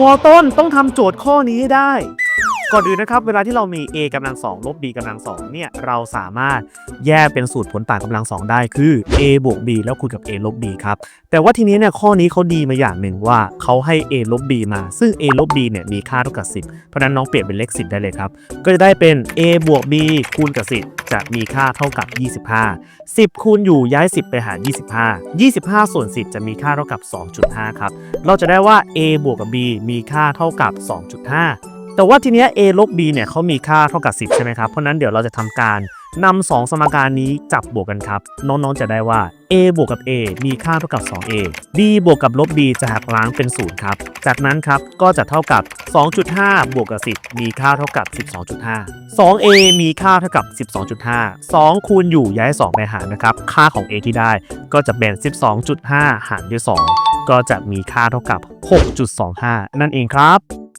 มต้นต้องทำโจทย์ข้อนี้ให้ได้ ก่อนอื่นนะครับเวลาที่เรามี a กำลังสองลบ b กำลังสองเนี่ยเราสามารถแยกเป็นสูตรผลต่างกำลังสองได้คือ a บวก b แล้วคูณกับ a ลบ b ครับแต่ว่าทีนี้เนี่ยข้อนี้เขาดีมาอย่างหนึ่งว่าเขาให้ a ลบ b มา ซึ่ง a ลบ b เนี่ยมีค่าเท่ากับ 10 เพราะฉะนั้นน้องเปลี่ยนเป็นเลข 10 ได้เลยครับ ก็จะได้เป็น a บวก b คูณกับ 10 จะมีค่าเท่ากับ 25 10 คูณอยู่ย้าย 10 ไปหาร 25 25 ส่วน 10 จะมีค่าเท่ากับ 2.5 ครับ เราจะได้ว่า a บวกกับ b มีค่าเท่ากับ 2.5 แต่ว่าทีเนี้ย a ลบ b เนี่ยเขามีค่าเท่ากับ 10 ใช่ไหมครับ เพราะนั้นเดี๋ยวเราจะทำการนำสองสมการนี้จับบวกกันครับ น้องๆจะได้ว่า a บวกกับ a มีค่าเท่ากับ 2a b บวกกับลบ b จะหักล้างเป็น 0 ครับ จากนั้นครับก็จะเท่ากับ 2.5 บวกกับ 10 มีค่าเท่ากับ 12.5 2a มีค่าเท่ากับ 12.5 2 คูณอยู่ย้าย 2 ไปหารนะครับ ค่าของ a ที่ได้ก็จะเป็น 12.5 หารด้วย 2 ก็จะมีค่าเท่ากับ 6.25 นั่นเองครับ